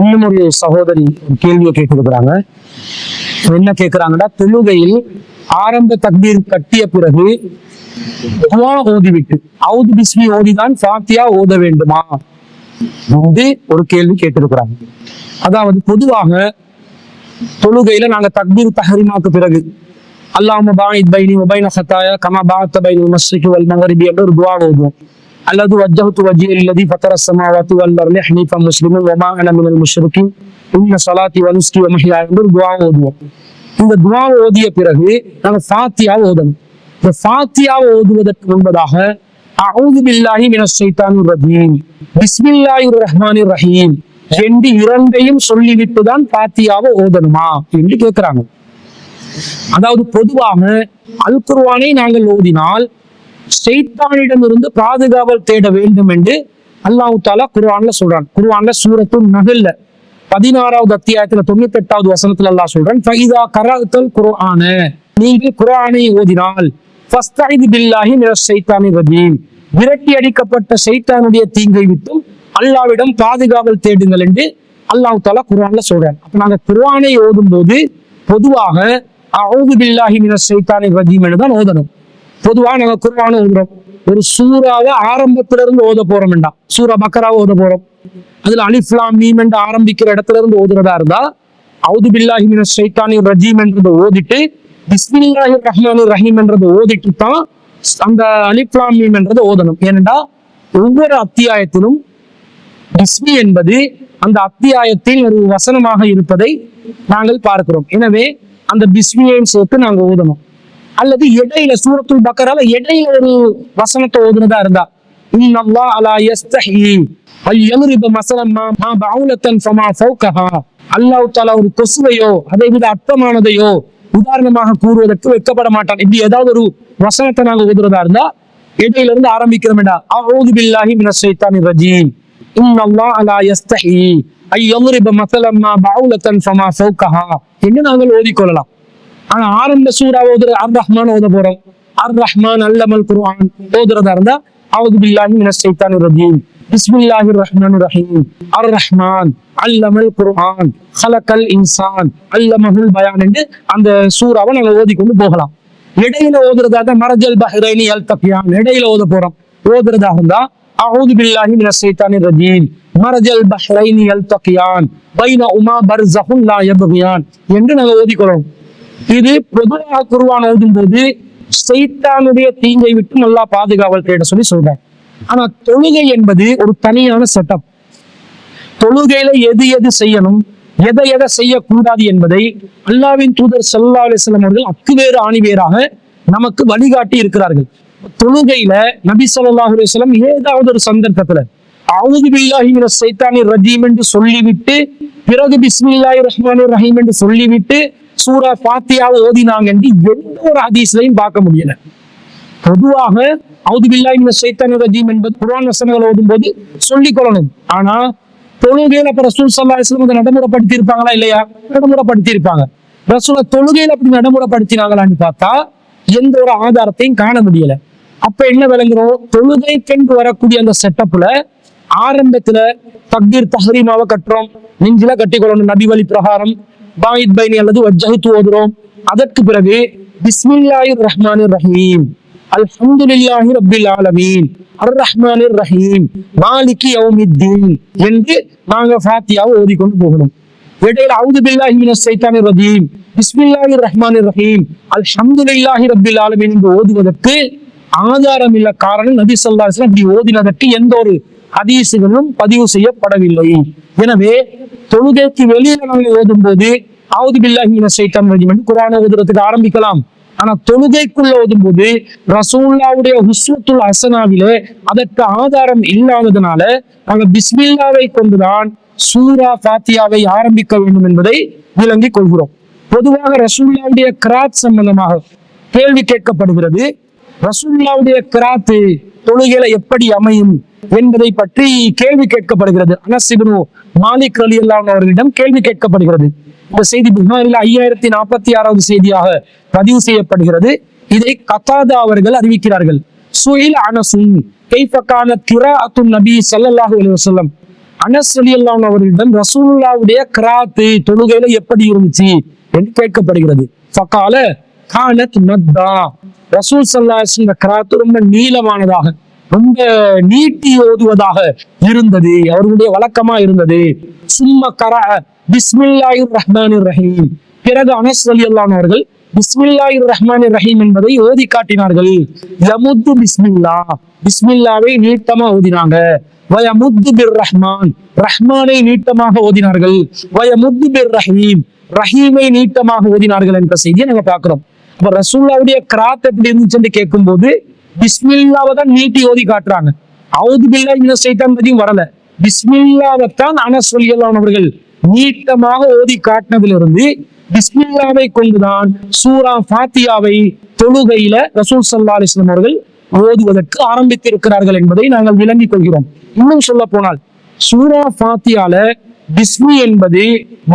இன்னும் ஒரு சகோதரி ஒரு கேள்வியை கேட்டிருக்கிறாங்க. என்ன கேட்கிறாங்கன்னா தொழுகையில் ஆரம்ப தக்பீர் கட்டிய பிறகு துவா ஓதிவிட்டு அவுது பிஸ்மி ஓதிதான் ஃபாத்தியா ஓத வேண்டுமா? வந்து ஒரு கேள்வி கேட்டிருக்கிறாங்க. அதாவது பொதுவாக தொழுகையில நாங்க தக்பீர் தஹரிமாக்கு பிறகு அல்லாம பாயித் பைனி வபைன ஹத்தாயா கமா பாத்த பைனி மஸ்ரிக்கு வல் மகரிபி என்று ஒரு துவா ஓதுவோம். அல்லது வஜ்ஜஹத்து வஜ்ஹி அல்லதி ஃபத்தர ஸமாவாத்தி வல் அர்லி ஹனீஃபா முஸ்லிமுன் வமா அன மினல் முஷ்ரிகின் இன்ன சலாத்தி வனுஸ்கி ஒமஹியா என்று துவா ஓதுவோம் இந்த துவா ஓதிய பிறகு நாங்க ஃபாத்தியா ஓதணும். இந்த ஃபாத்தியாவை ஓதுவதற்கு முன்பதாக அவுது பில்லாஹி மினஷ் ஷைத்தானிர் ரஹீம் பிஸ்மில்லாஹிர் ரஹ்மானிர் ரஹீம். என்று இரண்டையும் சொல்லிவிட்டு தான் பாத்தியாவை ஓதணுமா என்று கேட்கிறாங்க அதாவது பொதுவாக அல் குர்வானை நாங்கள் ஓதினால் செய்தானிடமிருந்து பாதுகாவல் தேட வேண்டும் என்று அல்லாஹு தாலா குர்ஆன்ல சொல்றான். குர்ஆன்ல சூரத்து நகல்ல பதினாறாவது அத்தியாயத்துல தொண்ணூத்தி எட்டாவது வசனத்துல அல்லாஹ் சொல்றான் ஃபைதா கராத்தல் குர்ஆன. நீங்கள் குர்ஆனை ஓதினால் ஃபஸ்தைது பில்லாஹி மினஷ் ஷைத்தானிர் ரஜீம். விரட்டி அடிக்கப்பட்ட சைத்தானுடைய தீங்கை விட்டும் அல்லாவிடம் பாதுகாவல் தேடுங்கள் என்று அல்லாஹ் தாலா குர்ஆன்ல சொல்றான். அப்ப நாங்க குர்ஆனை ஓதும் போது பொதுவாக அவுது பில்லாஹி மினஷ் ஷைத்தானிர் ரஜீம் என்று தான் ஓதணும். பொதுவாக நாங்கள் குர்ஆன் இருக்கிறோம் ஒரு சூறாவை ஆரம்பத்திலிருந்து ஓத போறோம் வேண்டாம் சூரா பக்கராவை ஓத போறோம். அதுல அலிஃப்லாம் மீம் என்று ஆரம்பிக்கிற இடத்துல இருந்து ஓதுறதா இருந்தா அவுது பில்லாஹி மினஷ் ஷைத்தானி ரஜீம் என்றதை ஓதிட்டு பிஸ்மில்லாஹி ரஹ்மானிர் ரஹீம் என்றதை ஓதிட்டு தான் அந்த அலிஃப்லாம் மீம் என்றதை ஓதணும். ஏனென்றா ஒவ்வொரு அத்தியாயத்திலும் பிஸ்மி என்பது அந்த அத்தியாயத்தில் ஒரு வசனமாக இருப்பதை நாங்கள் பார்க்கிறோம். எனவே அந்த பிஸ்மியையும் சேர்த்து நாங்கள் ஓதணும். அல்லது இடையில சூரத்துல் பக்கரால இடையில ஒரு வசனத்தை ஓதுனதா இருந்தா இன்னல்லா அலா யஸ்தஹி ஐயம்ரிப மஸலம் மா மா பவுலத்தன் ஃபமா ஃபௌகஹா. அல்லாஹ் தஆலா ஒரு கொசுவையோ அதை விட அற்பமானதையோ உதாரணமாக கூறுவதற்கு வைக்கப்பட மாட்டான். இப்படி ஏதாவது ஒரு வசனத்தை நாங்க ஓதுறதா இருந்தா இடையில இருந்து ஆரம்பிக்கிறோம்டா. அவுது பில்லாஹி மினஷ் ஷைத்தானிர் ரஜீம். இன்னல்லா அலா யஸ்தஹி ஐயம்ரிப மஸலம் மா பவுலத்தன் ஃபமா ஃபௌகஹா. என்று நாங்கள் ஓதிக்கொள்ளலாம். ஆனா ஆரம்ப சூறா ஓதுற அர் ரஹ்மான் ஓத போறோம். அர் ரஹ்மான் அல்லமல் குர்ஆன் ஓதுறதா இருந்தா அவுது பில்லாஹி மினஷ் ஷைத்தானிர் ரஜீம். பிஸ்மில்லாஹிர் ரஹ்மானிர் ரஹீம். அர் ரஹ்மான் அல்லமல் குர்ஆன். ஹலக்கல் இன்சான். அல்லமஹுல் பயான் என்று அந்த சூறாவை நாங்க ஓதிக்கொண்டு போகலாம். இடையில ஓதுறதா இருந்தா மரஜல் பஹ்ரைனி அல் தக்யான் இடையில ஓத போறோம். ஓதுறதா இருந்தா அவுது பில்லாஹி மினஷ் ஷைத்தானிர் ரஜீம். மரஜல் பஹ்ரைனி அல் தக்யான். பைன உமா பர்சஹுல் லா யப்கியான் என்று நாங்க ஓதிக்கிறோம் இது பொதுவாக குருவான் ஓதும் சைத்தானுடைய தீங்கை விட்டு நல்லா பாதுகாவல் தேட சொல்லி சொல்றாங்க. ஆனா தொழுகை என்பது ஒரு தனியான செட்டப் தொழுகையில எது எது செய்யணும் எதை எதை செய்யக்கூடாது என்பதை அல்லாவின் தூதர் சல்லா அலிஸ்லாம் அவர்கள் அக்குவேறு ஆணிவேராக நமக்கு வழிகாட்டி இருக்கிறார்கள். தொழுகையில நபி ஸல்லல்லாஹு அலுவலம் ஏதாவது ஒரு சந்தர்ப்பத்துல அவுது பில்லாஹி மினஸ் ரஜீம் என்று சொல்லிவிட்டு பிறகு பிஸ்மில்லாஹி ரஹ்மானி ரஹீம் என்று சொல்லிவிட்டு சூரா பாத்தியாவை ஓதினாங்க என்று எந்த ஒரு ஹதீஸ்லையும் பார்க்க முடியல. பொதுவாக அவுதுபில்லாயின் சைத்தன ரஜீம் என்பது குரான் வசனங்கள் ஓதும்போது சொல்லிக் கொள்ளணும் ஆனா தொழுகையில அப்ப ரசூல் சல்லா இஸ்லாம் அதை நடைமுறைப்படுத்தி இருப்பாங்களா இல்லையா? நடைமுறைப்படுத்தி இருப்பாங்க ரசூல தொழுகையில அப்படி நடைமுறைப்படுத்தினாங்களான்னு பார்த்தா எந்த ஒரு ஆதாரத்தையும் காண முடியல. அப்ப என்ன விளங்குறோம்? தொழுகைக்கென்று வரக்கூடிய அந்த செட்டப்ல ஆரம்பத்துல தக்தீர் தஹரீமாவை கட்டுறோம். நெஞ்சில கட்டிக்கொள்ளணும். நபி வழி பிரகாரம் பாயித் பைனி அல்லது வஜ்ஜஹத்து ஓதுறோம். அதற்கு பிறகு பிஸ்மில்லாஹிர் ரஹ்மானிர் ரஹீம் அல்ஹம்துலில்லாஹி ரப்பில் ஆலமீன். அர் ரஹ்மானிர் ரஹீம் மாலிகி யௌமித்தீன் என்று நாங்க ஃபாத்தியாவை ஓதிக்கொண்டு போகணும். இடையில அவுது பில்லாஹி மினஸ் சைத்தானிர் ரஹீம் பிஸ்மில்லாஹி ரஹ்மானிர் ரஹீம் அல்ஹம்துலில்லாஹி ரப்பில் ஆலமீன் என்று ஓதுவதற்கு ஆதாரம் இல்ல காரணம் நபி சொல்லா இப்படி ஓதினதற்கு எந்த ஒரு ஹதீசுகளும் பதிவு செய்யப்படவில்லை. எனவே தொழுகைக்கு வெளியில நாங்கள் ஓதும் போது அவுது பில்லாஹி சைத்தான் ரஜிம் என்று குரான ஓதுறதுக்கு ஆரம்பிக்கலாம். ஆனா தொழுகைக்குள்ள ஓதும் போது ரசூல்லாவுடைய ஹுஸ்வத்துல் அசனாவிலே அதற்கு ஆதாரம் இல்லாததுனால நாங்க பிஸ்மில்லாவை கொண்டுதான் சூரா ஃபாத்தியாவை ஆரம்பிக்க வேண்டும் என்பதை விளங்கிக் கொள்கிறோம். பொதுவாக ரசூல்லாவுடைய கிராத் சம்பந்தமாக கேள்வி கேட்கப்படுகிறது. ரசூல்லாவுடைய கிராத்து தொழுகையில எப்படி அமையும் என்பதை பற்றி கேள்வி கேட்கப்படுகிறது. அனசிபுனு மாலிக் அலி அல்லாஹ் அவர்களிடம் கேள்வி கேட்கப்படுகிறது. இந்த செய்தி புகாரில் ஐயாயிரத்தி நாற்பத்தி ஆறாவது செய்தியாக பதிவு செய்யப்படுகிறது. இதை கத்தாதா அவர்கள் அறிவிக்கிறார்கள். சுயில் அனசுன் கைஃபக்கான கிராஅத்துன் நபி ஸல்லல்லாஹு அலைஹி வஸல்லம். அனஸ் அலியல்லான் அவர்களிடம் ரசூல்லாவுடைய கிராத்து தொழுகையில எப்படி இருந்துச்சு என்று கேட்கப்படுகிறது. ஃபகால கானத் நத்தா. ரசூல் சல்லாஹ் கிராத்து ரொம்ப நீளமானதாக ரொம்ப நீட்டி ஓதுவதாக இருந்தது. அவர்களுடைய வழக்கமா இருந்தது. சும்ம கரா பிஸ்மில்லாயுர் ரஹ்மானிர் ரஹீம் பிறகு அனஸ் அலி அல்லானவர்கள் பிஸ்மில்லாஹிர் ரஹ்மானிர் ரஹீம் என்பதை ஓதி காட்டினார்கள். யமுத்து பிஸ்மில்லா. பிஸ்மில்லாவை நீட்டமா ஓதினாங்க வயமுத்து பிர் ரஹ்மான் ரஹ்மானை நீட்டமாக ஓதினார்கள் வயமுத்து பிர் ரஹீம் ரஹீமை நீட்டமாக ஓதினார்கள் என்ற செய்தியை நாங்க பாக்குறோம் அப்ப ரசூல்லாவுடைய கிராத் எப்படி இருந்துச்சுன்னு கேட்கும்போது பிஸ்மில்லாவை தான் நீட்டி ஓதி காட்டுறாங்க. அவுது பில்லா இந்த சைத்தான் பத்தியும் வரல. பிஸ்மில்லாவைத்தான் அனஸ் சொல்லி அவர்கள் நீட்டமாக ஓதி காட்டினதிலிருந்து பிஸ்மில்லாவை கொண்டுதான் சூரா ஃபாத்தியாவை தொழுகையில ரசூல் சல்லா அலிஸ்லாம் அவர்கள் ஓதுவதற்கு ஆரம்பித்திருக்கிறார்கள் என்பதை நாங்கள் விளங்கிக் கொள்கிறோம். இன்னும் சொல்ல போனால் சூரா ஃபாத்தியால பிஸ்மி என்பது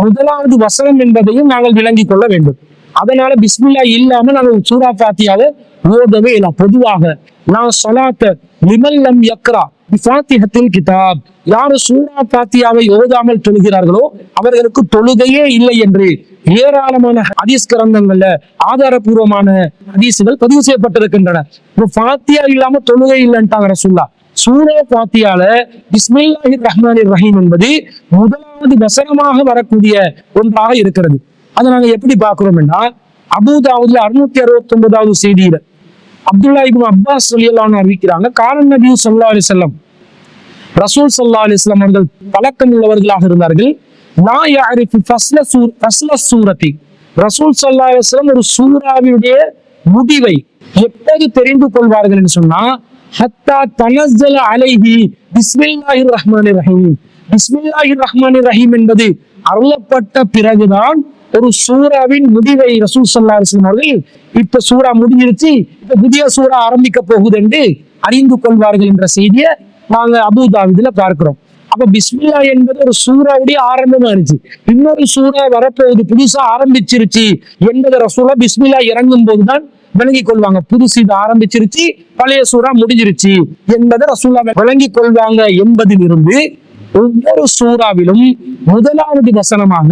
முதலாவது வசனம் என்பதையும் நாங்கள் விளங்கிக் கொள்ள வேண்டும். அதனால பிஸ்மில்லா இல்லாம நாங்கள் சூரா ஃபாத்தியாவை ஓதவே இல்லை. பொதுவாக நான் சொலாத்த லிமல்லம் யக்ரா ஃபாத்திஹத்தில் கிதாப். யாரு சூரா பாத்தியாவை ஓதாமல் தொழுகிறார்களோ அவர்களுக்கு தொழுகையே இல்லை என்று ஏராளமான ஹதீஸ் கிரந்தங்கள்ல ஆதாரபூர்வமான ஹதீசுகள் பதிவு செய்யப்பட்டிருக்கின்றன. இப்போ ஃபாத்தியா இல்லாம தொழுகை இல்லைன்ட்டாங்க ரசூல்லா சூரா பாத்தியால பிஸ்மில்லாஹி ரஹ்மான் ரஹீம் என்பது முதலாவது வசனமாக வரக்கூடிய ஒன்றாக இருக்கிறது. அதை நாங்க எப்படி பார்க்கிறோம்னா அபுதாவுதுல அறுநூத்தி அறுபத்தி ஒன்பதாவது செய்தியில அப்துல்லா இபின் அப்பாஸ் சொல்லியல்லான்னு அறிவிக்கிறாங்க காரன் நபி சொல்லா அலி செல்லம் ரசூல் சல்லா அலிஸ்லாம் அவர்கள் பழக்கம் உள்ளவர்களாக இருந்தார்கள். நான் யாரிஃபு ஃபஸ்ல சூர் ஃபஸ்ல சூரத்தி. ரசூல் சல்லா அலிஸ்லாம் ஒரு சூறாவினுடைய முடிவை எப்போது தெரிந்து கொள்வார்கள் என்று சொன்னா ஹத்தா தனஸ்தல அலைஹி பிஸ்மில்லாஹிர் ரஹ்மானிர் ரஹீம். பிஸ்மில்லாஹிர் ரஹ்மானிர் ரஹீம் என்பது அருளப்பட்ட பிறகுதான் ஒரு சூறாவின் முடிவை ரசூல் சல்லா அலிஸ்லாம் அவர்கள் இப்ப சூறா முடிஞ்சிருச்சு. இப்ப புதிய சூறா ஆரம்பிக்க போகுது என்று அறிந்து கொள்வார்கள் என்ற செய்தியை நாங்க அபுதாபிதுல பார்க்கிறோம். அப்ப பிஸ்மில்லா என்பது ஒரு சூறாவுடைய ஆரம்பமா இருந்துச்சு. இன்னொரு சூறா வரப்போகுது புதுசா ஆரம்பிச்சிருச்சு என்பதை ரசூலா பிஸ்மில்லா இறங்கும் போதுதான் விளங்கி கொள்வாங்க. புதுசு இது ஆரம்பிச்சிருச்சு பழைய சூறா முடிஞ்சிருச்சு என்பதை ரசூலா விளங்கி கொள்வாங்க என்பதிலிருந்து ஒவ்வொரு சூறாவிலும் முதலாவது வசனமாக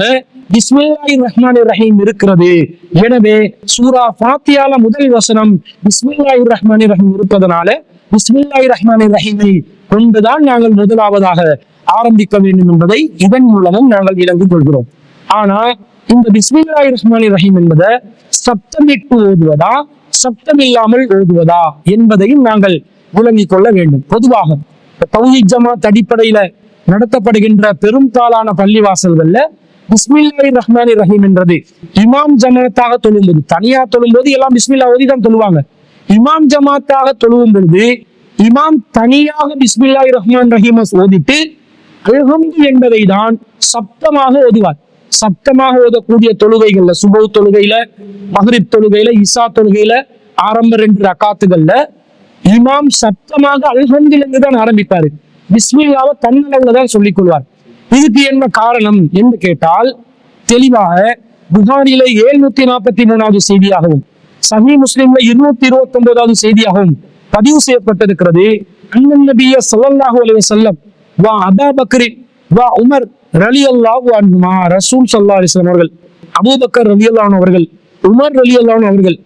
பிஸ்மில்லாஹி ரஹ்மான் ரஹீம் இருக்கிறது. எனவே சூரா ஃபாத்தியால முதல் வசனம் பிஸ்மில்லாஹி ரஹ்மான் ரஹீம் இருப்பதனால பிஸ்மில்லாஹி ரஹ்மான் ரஹீமை கொண்டுதான் நாங்கள் முதலாவதாக ஆரம்பிக்க வேண்டும் என்பதை இதன் மூலமும் நாங்கள் விளங்கிக் கொள்கிறோம். ஆனா இந்த பிஸ்மில்லாஹி ரஹ்மான் ரஹீம் என்பதை சப்தமிட்டு ஓதுவதா சப்தம் இல்லாமல் ஓதுவதா என்பதையும் நாங்கள் விளங்கிக் கொள்ள வேண்டும். பொதுவாக தௌஹீத் ஜமாத் அடிப்படையில நடத்தப்படுகின்ற பெரும்பாலான பள்ளிவாசல்கள்ல பிஸ்மில்லாஹி ரஹ்மானி ரஹீம் என்றது. இமாம் ஜமாத்தாக தொழும்போது தனியா தொழும்போது எல்லாம் பிஸ்மில்லா ஓதி தான் தொழுவாங்க. இமாம் ஜமாத்தாக தொழுவும் பொழுது இமாம் தனியாக பிஸ்மில்லாஹி ரஹ்மான் ரஹீம் ஓதிட்டு அல்ஹம்து என்பதை தான் சப்தமாக ஓதுவார். சப்தமாக ஓதக்கூடிய தொழுகைகள்ல சுபவு தொழுகையில மஹ்ரிப் தொழுகையில இசா தொழுகையில ஆரம்ப ரெண்டு ரக்காத்துகள்ல இமாம் சப்தமாக அல்ஹந்திலிருந்து தான் ஆரம்பிப்பாரு. பிஸ்மில்லாவை தன்னளவுல தான் சொல்லிக் கொள்வார் இதுக்கு என்ன காரணம் என்று கேட்டால் தெளிவாக புகாரில எழுநூத்தி நாற்பத்தி மூணாவது செய்தியாகவும் சஹி முஸ்லிம்ல இருநூத்தி இருபத்தி ஒன்பதாவது செய்தியாகவும் பதிவு செய்யப்பட்டிருக்கிறது. அண்ணன் நபிய சல்லாஹு அலைய செல்லம் வா அபா பக்ரின் வா உமர் ரலி அல்லாஹு அன்ஹுமா ரசூல் சல்லா அலிஸ்லாம் அவர்கள் அபூபக்கர் ரலி அவர்கள் உமர் ரலி அவர்கள்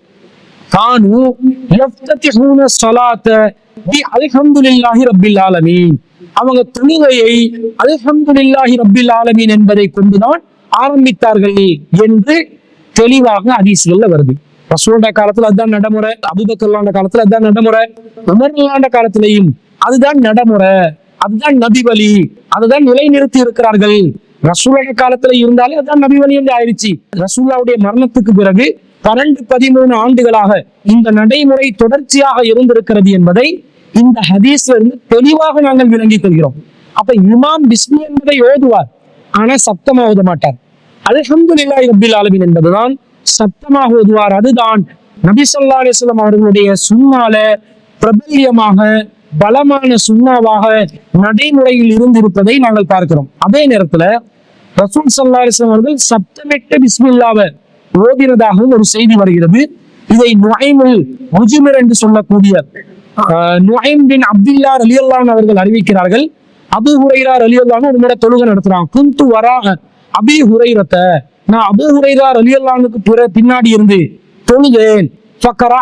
கானு சலாத்த ஸலாத்த பி அல்ஹம்துலில்லாஹி ரப்பில் ஆலமீன். அவங்க தொழுகையை அல்ஹம்துலில்லாஹி ரபில் ஆலமீன் என்பதை கொண்டுதான் ஆரம்பித்தார்கள் என்று தெளிவாக ஹதீஸ்கள்ல வருது. ரசூலுடைய காலத்துல அதுதான் நடைமுறை அபூபக்கர்லாண்ட காலத்துல அதுதான் நடைமுறை உமர்லாண்ட காலத்திலையும் அதுதான் நடைமுறை அதுதான் நபி வழி அதுதான் நிலைநிறுத்தி இருக்கிறார்கள். ரசூலுடைய காலத்துல இருந்தாலே அதுதான் நபி வழி என்று ஆயிடுச்சு. ரசூல்லாவுடைய மரணத்துக்கு பிறகு பன்னெண்டு பதிமூணு ஆண்டுகளாக இந்த நடைமுறை தொடர்ச்சியாக இருந்திருக்கிறது என்பதை இந்த ஹதீஸ்ல இருந்து தெளிவாக நாங்கள் விளங்கிக் கொள்கிறோம். அப்ப இமாம் பிஸ்மி என்பதை ஓதுவார் ஆனா சப்தமா ஓத மாட்டார். அல்ஹம்துலில்லாஹி ரப்பில் ஆலமின் என்பதுதான் சத்தமாக ஓதுவார் அதுதான் நபி சொல்லா அலிஸ்லாம் அவர்களுடைய சுண்ணால பிரபல்யமாக பலமான சுண்ணாவாக நடைமுறையில் இருந்திருப்பதை நாங்கள் பார்க்கிறோம். அதே நேரத்துல ரசூல் சல்லா அலிஸ்லாம் அவர்கள் சப்தமெட்ட பிஸ்மில்லாவை ஓதினதாகவும் ஒரு செய்தி வருகிறது. இதை நுழைமுல் முஜிமிர் என்று சொல்லக்கூடிய ஆஹ், பின் அப்துல்லா ரலியல்லான் அவர்கள் அறிவிக்கிறார்கள் அபு ஹுரைரா ரலியல்லான்னு ஒரு முறை தொழுகை நடத்துறான். குந்து வரா அபி ஹுரைரத்தை நான் அபு ஹுரைரா ரலியல்லானுக்கு பிற பின்னாடி இருந்து தொழுதேன். ஃபக்கரா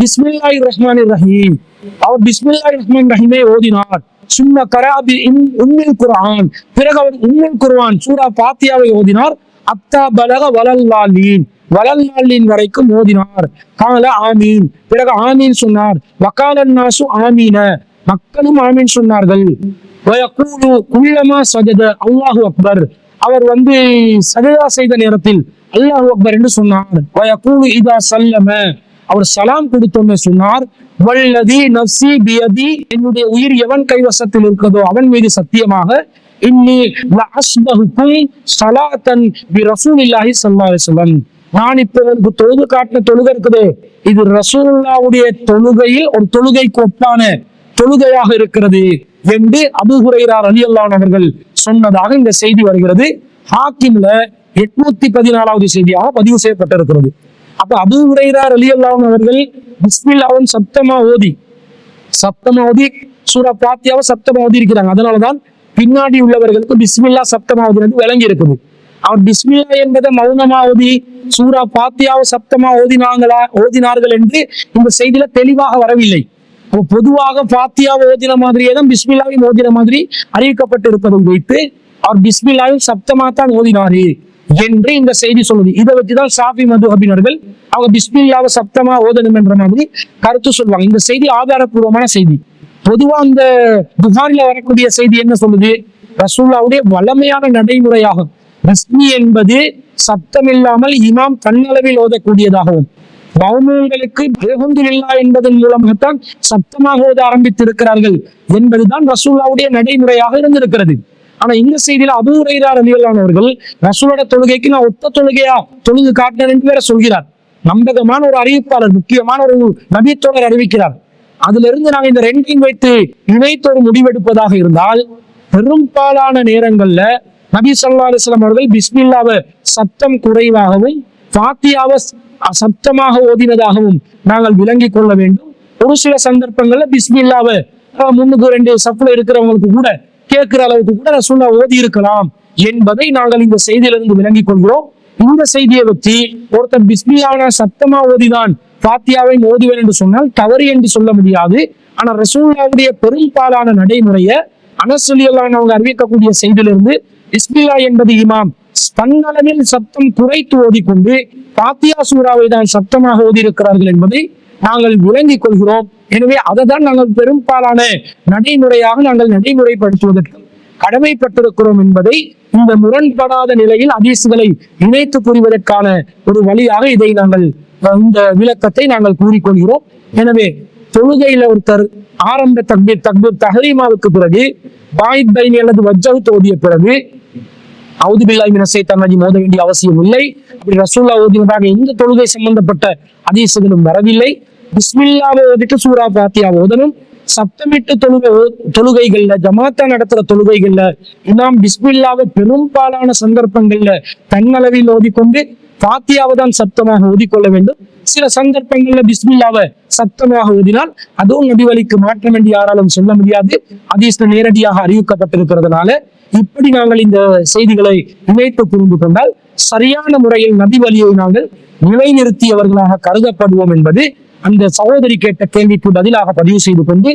பிஸ்மில்லாஹி ரஹ்மானிர் ரஹீம். அவர் பிஸ்மில்லாஹி ரஹ்மான் ரஹீமே ஓதினார். சும்மா கராபி உம்மில் குரான் பிறகு அவர் உம்மில் குர்ஆன் சூரா பாத்தியாவை ஓதினார். அத்தா பலக வலல்லாலீன். வலல்லாலின் வரைக்கும் ஓதினார். கால ஆமீன். பிறகு ஆமீன் சொன்னார். வக்காலன் நாசு ஆமீன. மக்களும் ஆமீன் சொன்னார்கள். குள்ளமா சஜத அல்லாஹு அக்பர். அவர் வந்து சஜதா செய்த நேரத்தில் அல்லாஹு அக்பர் என்று சொன்னார். வயக்கூலு இதா சல்லம. அவர் சலாம் கொடுத்தோன்னு சொன்னார். வல்லதி நப்சி பியதி. என்னுடைய உயிர் எவன் கைவசத்தில் இருக்கிறதோ அவன் மீது சத்தியமாக இன்னி அஸ்பஹுக்கும் சலாத்தன் பி ரசூலில்லாஹி ஸல்லல்லாஹு அலைஹி வஸல்லம். நான் இப்ப எனக்கு தொழுகு காட்டின தொழுகை இருக்குது. இது ரசூல்லாவுடைய தொழுகையில் ஒரு தொழுகைக்கு ஒப்பான தொழுகையாக இருக்கிறது என்று அபு அலி அல்லான் அவர்கள் சொன்னதாக இந்த செய்தி வருகிறது. ஹாக்கிம்ல எட்நூத்தி பதினாலாவது செய்தியாக பதிவு செய்யப்பட்டிருக்கிறது. அப்ப அபு ஹுரைரார் அலி அவர்கள் பிஸ்மில்லாவும் சப்தமா ஓதி சப்தமா ஓதி சூரா பாத்தியாவை சப்தமா ஓதி இருக்கிறாங்க அதனாலதான் பின்னாடி உள்ளவர்களுக்கு பிஸ்மில்லா சப்தமா ஓதினது விளங்கி இருக்குது அவர் பிஸ்மில்லா என்பதை மௌனமா ஓதி சூரா பாத்தியாவை சப்தமா ஓதினாங்களா ஓதினார்கள் என்று இந்த செய்தியில தெளிவாக வரவில்லை. அப்போ பொதுவாக பாத்தியாவை ஓதின மாதிரியே தான் பிஸ்மில்லாவையும் ஓதின மாதிரி அறிவிக்கப்பட்டிருப்பதை வைத்து அவர் பிஸ்மில்லாவையும் சப்தமா தான் ஓதினாரு என்று இந்த செய்தி சொல்லுது. இதை வச்சுதான் சாஃபி மது அபினர்கள் அவங்க பிஸ்மில்லாவை சப்தமா ஓதணும் என்ற மாதிரி கருத்து சொல்லுவாங்க. இந்த செய்தி ஆதாரபூர்வமான செய்தி. பொதுவா அந்த புகாரில வரக்கூடிய செய்தி என்ன சொல்லுது? ரசூல்லாவுடைய வளமையான நடைமுறையாகும். ரஸ்மி என்பது சப்தமில்லாமல் இமாம் தன்னளவில் ஓதக்கூடியதாகவும் மௌனங்களுக்கு அல்ஹம்துலில்லாஹ் என்பதன் மூலமாகத்தான் சத்தமாக ஓத ஆரம்பித்திருக்கிறார்கள் என்பதுதான் ரசூல்லாவுடைய நடைமுறையாக இருந்திருக்கிறது. ஆனா இந்த செய்தியில அபு உரைரா ரசூலோட தொழுகைக்கு நான் ஒத்த தொழுகையா? தொழுது காட்டினேன் என்று வேற சொல்கிறார். நம்பகமான ஒரு அறிவிப்பாளர் முக்கியமான ஒரு நபித்தோழர் அறிவிக்கிறார். அதுல இருந்து நாங்க இந்த ரெண்டையும் வைத்து இணைத்து ஒரு முடிவெடுப்பதாக இருந்தால் பெரும்பாலான நேரங்கள்ல நபி சொல்லா அலைஹி அவர்கள் பிஸ்மில்லாவை சத்தம் குறைவாகவும் பாத்தியாவை சத்தமாக ஓதினதாகவும் நாங்கள் விளங்கி கொள்ள வேண்டும். ஒரு சில சந்தர்ப்பங்கள்ல பிஸ்மில்லாவை முன்னுக்கு ரெண்டு சப்ல இருக்கிறவங்களுக்கு கூட கேட்கிற அளவுக்கு கூட ரசூல்லா ஓதி இருக்கலாம் என்பதை நாங்கள் இந்த செய்தியிலிருந்து விளங்கிக் கொள்கிறோம். இந்த செய்தியை பற்றி ஒருத்தர் பிஸ்மில்லாவை சத்தமா ஓதிதான் பாத்தியாவை ஓதுவேன் என்று சொன்னால் தவறு என்று சொல்ல முடியாது. ஆனா ரசூல்லாவுடைய பெரும்பாலான நடைமுறையை அனசொலியெல்லாம் அவங்க அறிவிக்கக்கூடிய செய்தியிலிருந்து இஸ்மிலா என்பது இமாம் தன்னளவில் சத்தம் குறைத்து ஓதிக்கொண்டு பாத்தியா சூறாவை தான் சத்தமாக ஓதியிருக்கிறார்கள் என்பதை நாங்கள் விளங்கிக் கொள்கிறோம். எனவே அதை தான் நாங்கள் பெரும்பாலான நடைமுறையாக நாங்கள் நடைமுறைப்படுத்துவதற்கு கடமைப்பட்டிருக்கிறோம் என்பதை இந்த முரண்படாத நிலையில் அதிசுகளை இணைத்து புரிவதற்கான ஒரு வழியாக இதை நாங்கள் இந்த விளக்கத்தை நாங்கள் கூறிக்கொள்கிறோம். எனவே தொழுகையில ஒருத்தர் ஆரம்ப தக்பீர் தக்பீர் தஹரீமாவுக்கு பிறகு பாயித் பைனி அல்லது வஜ்ஜவு ஓதிய பிறகு அவுது பில்லாஹி மின ஷைத்தான் வேண்டிய அவசியம் இல்லை. அப்படி ரசூல்லா ஓதினதாக எந்த தொழுகை சம்பந்தப்பட்ட ஹதீசுகளும் வரவில்லை. பிஸ்மில்லாவை ஓதிட்டு சூரா பாத்தியா ஓதனும் சப்தமிட்டு தொழுகை தொழுகைகள்ல ஜமாத்தா நடத்துற தொழுகைகள்ல இமாம் பிஸ்மில்லாவை பெரும்பாலான சந்தர்ப்பங்கள்ல தன்னளவில் ஓதிக்கொண்டு பாத்தியாவை தான் சப்தமாக ஓதிக்கொள்ள வேண்டும். சில சந்தர்ப்பங்கள்ல பிஸ்மில்லாவை சப்தமாக ஓதினால் அதுவும் நபி வழிக்கு மாற்றம் என்று யாராலும் சொல்ல முடியாது. அதீஸ்ல நேரடியாக அறிவிக்கப்பட்டிருக்கிறதுனால இப்படி நாங்கள் இந்த செய்திகளை இணைத்து புரிந்து கொண்டால் சரியான முறையில் நபி வழியை நாங்கள் நிலைநிறுத்தியவர்களாக கருதப்படுவோம் என்பது அந்த சகோதரி கேட்ட கேள்விக்கு பதிலாக பதிவு செய்து கொண்டு